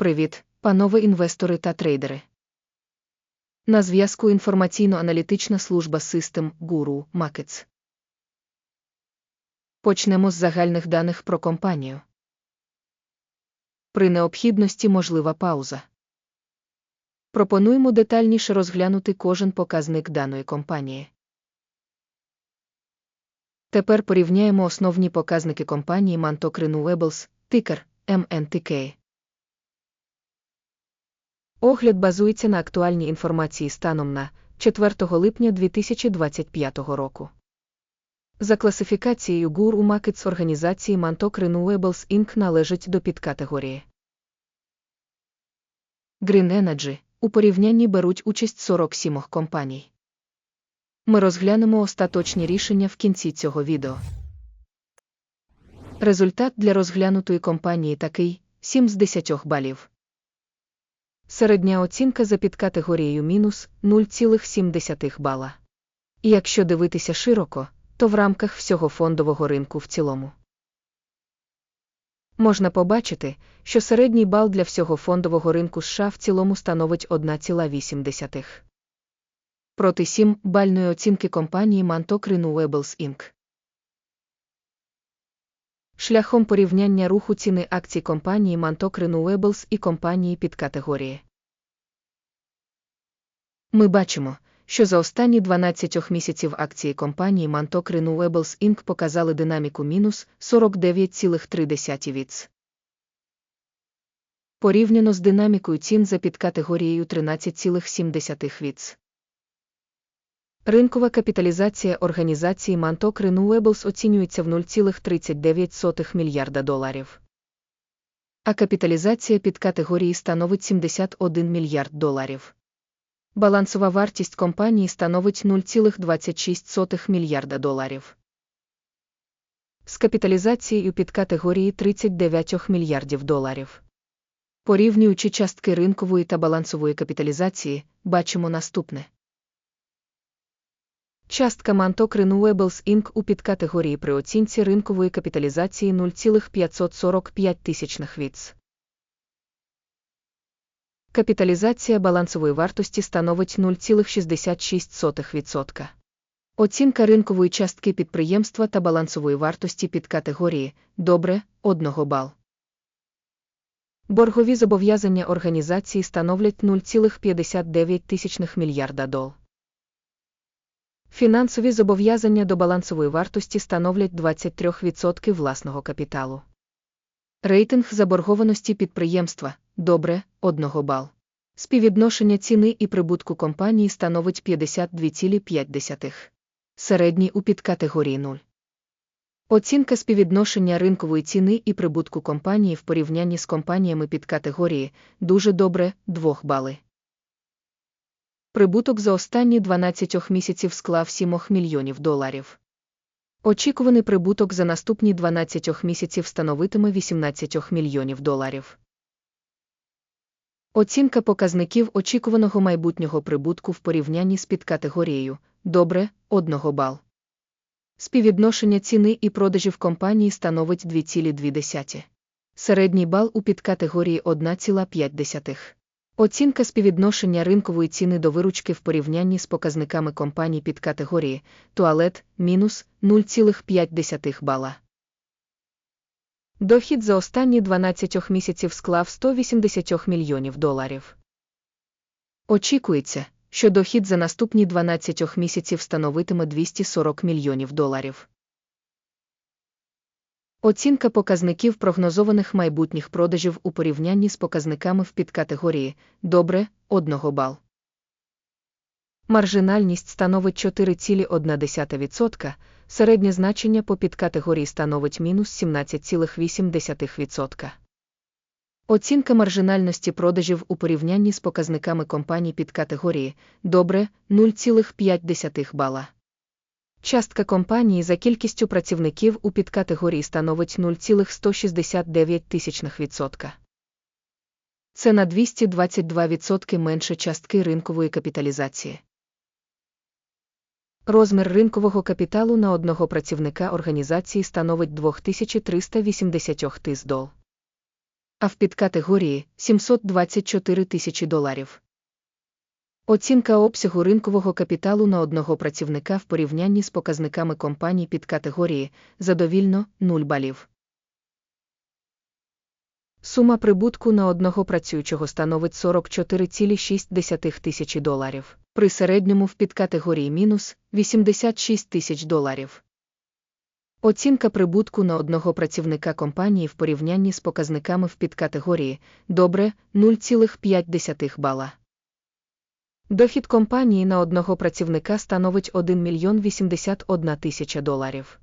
Привіт, панове інвестори та трейдери. На зв'язку інформаційно-аналітична служба System Guru Markets. Почнемо з загальних даних про компанію. При необхідності можлива пауза. Пропонуємо детальніше розглянути кожен показник даної компанії. Тепер порівняємо основні показники компанії Mantok Renewables, тикер MNTK. Огляд базується на актуальній інформації станом на 4 липня 2025 року. За класифікацією у Markets організації Mantok Renewables Inc. належить до підкатегорії. Green Energy у порівнянні беруть участь 47 компаній. Ми розглянемо остаточні рішення в кінці цього відео. Результат для розглянутої компанії такий: 7 з 10 балів. Середня оцінка за підкатегорією мінус 0,7 бала. І якщо дивитися широко, то в рамках всього фондового ринку в цілому. Можна побачити, що середній бал для всього фондового ринку США в цілому становить 1,8. Проти 7 бальної оцінки компанії Mantok Renewables Inc. Шляхом порівняння руху ціни акцій компанії Mantok Renewables і компанії під категорії. Ми бачимо, що за останні 12 місяців акції компанії Mantok Renewables Inc. показали динаміку мінус 49,3 віц. Порівняно з динамікою цін за підкатегорією 13,7 віц. Ринкова капіталізація організації Mantok Renewables оцінюється в 0,39 мільярда доларів. А капіталізація під категорії становить 71 мільярд доларів. Балансова вартість компанії становить 0,26 мільярда доларів. З капіталізацією під категорії 39 мільярдів доларів. Порівнюючи частки ринкової та балансової капіталізації, бачимо наступне. Частка Mantok Renewables Inc. у підкатегорії при оцінці ринкової капіталізації 0,545 тисячних віц. Капіталізація балансової вартості становить 0,66%. Оцінка ринкової частки підприємства та балансової вартості під категорії добре 1 бал. Боргові зобов'язання організації становлять 0,59 мільярда дол. Фінансові зобов'язання до балансової вартості становлять 23% власного капіталу. Рейтинг заборгованості підприємства добре 1 бал. Співвідношення ціни і прибутку компанії становить 52,5. Середній у підкатегорії 0. Оцінка співвідношення ринкової ціни і прибутку компанії в порівнянні з компаніями під категорії дуже добре 2 бали. Прибуток за останні 12 місяців склав 7 мільйонів доларів. Очікуваний прибуток за наступні 12 місяців становитиме 18 мільйонів доларів. Оцінка показників очікуваного майбутнього прибутку в порівнянні з підкатегорією добре 1 бал. Співвідношення ціни і продажів компанії становить 2,2. Середній бал у підкатегорії 1,5. Оцінка співвідношення ринкової ціни до виручки в порівнянні з показниками компаній під категорії туалет мінус 0,5 бала. Дохід за останні 12 місяців склав 180 мільйонів доларів. Очікується, що дохід за наступні 12 місяців становитиме 240 мільйонів доларів. Оцінка показників прогнозованих майбутніх продажів у порівнянні з показниками в підкатегорії добре 1 бал. Маржинальність становить 4,1%, середнє значення по підкатегорії становить мінус 17,8%. Оцінка маржинальності продажів у порівнянні з показниками компаній під категорії добре 0,5 бала. Частка компанії за кількістю працівників у підкатегорії становить 0,169%. Це на 222% менше частки ринкової капіталізації. Розмір ринкового капіталу на одного працівника організації становить 2380 тис дол. а в підкатегорії 724 тисячі доларів. Оцінка обсягу ринкового капіталу на одного працівника в порівнянні з показниками компаній підкатегорії задовільно 0 балів. Сума прибутку на одного працюючого становить 44,6 тисячі доларів, при середньому в підкатегорії мінус 86 тисяч доларів. Оцінка прибутку на одного працівника компанії в порівнянні з показниками в підкатегорії добре 0,5 бала. Дохід компанії на одного працівника становить 1 мільйон 81 тисяча доларів.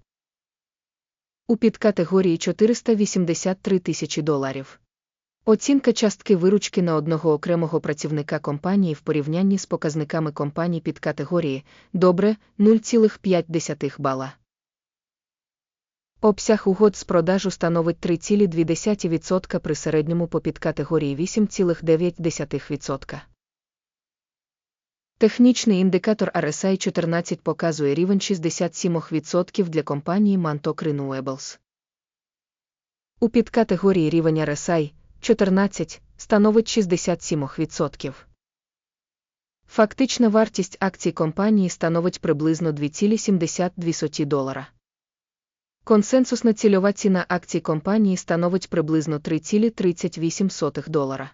У підкатегорії 483 тисячі доларів. Оцінка частки виручки на одного окремого працівника компанії в порівнянні з показниками компаній підкатегорії добре 0,5 бала. Обсяг угод з продажу становить 3,2% при середньому по підкатегорії 8,9%. Технічний індикатор RSI 14 показує рівень 67% для компанії Mantok Renewables. У підкатегорії рівень RSI 14 становить 67%. Фактична вартість акцій компанії становить приблизно 2,72 долара. Консенсусна цільова ціна акцій компанії становить приблизно 3,38 долара.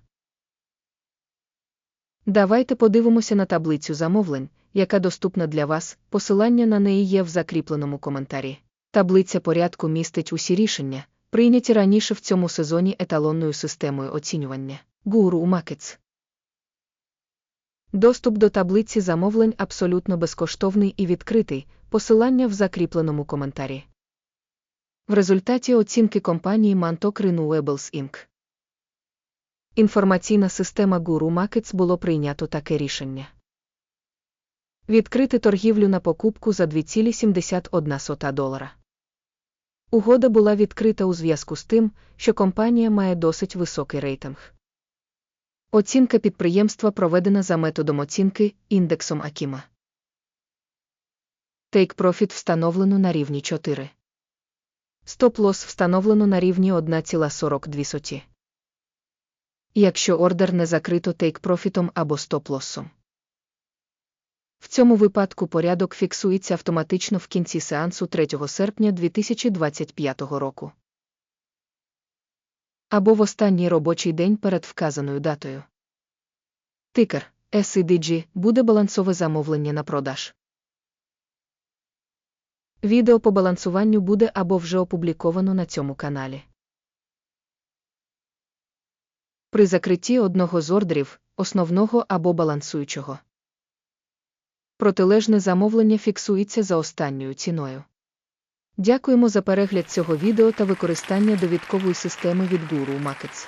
Давайте подивимося на таблицю замовлень, яка доступна для вас. Посилання на неї є в закріпленому коментарі. Таблиця порядку містить усі рішення, прийняті раніше в цьому сезоні еталонною системою оцінювання Guru Markets. Доступ до таблиці замовлень абсолютно безкоштовний і відкритий, посилання в закріпленому коментарі. В результаті оцінки компанії Mantok Renewables Inc. Інформаційна система Guru Markets було прийнято таке рішення. Відкрити торгівлю на покупку за 2,71 долара. Угода була відкрита у зв'язку з тим, що компанія має досить високий рейтинг. Оцінка підприємства проведена за методом оцінки індексом Акіма. Take Profit встановлено на рівні 4. Стоп-лосс встановлено на рівні 1,42. Якщо ордер не закрито тейк-профітом або стоп-лоссом. В цьому випадку порядок фіксується автоматично в кінці сеансу 3 серпня 2025 року. Або в останній робочий день перед вказаною датою. Тикер SEDG буде балансове замовлення на продаж. Відео по балансуванню буде або вже опубліковано на цьому каналі. При закритті одного з ордерів, основного або балансуючого. Протилежне замовлення фіксується за останньою ціною. Дякуємо за перегляд цього відео та використання довідкової системи від Guru Markets.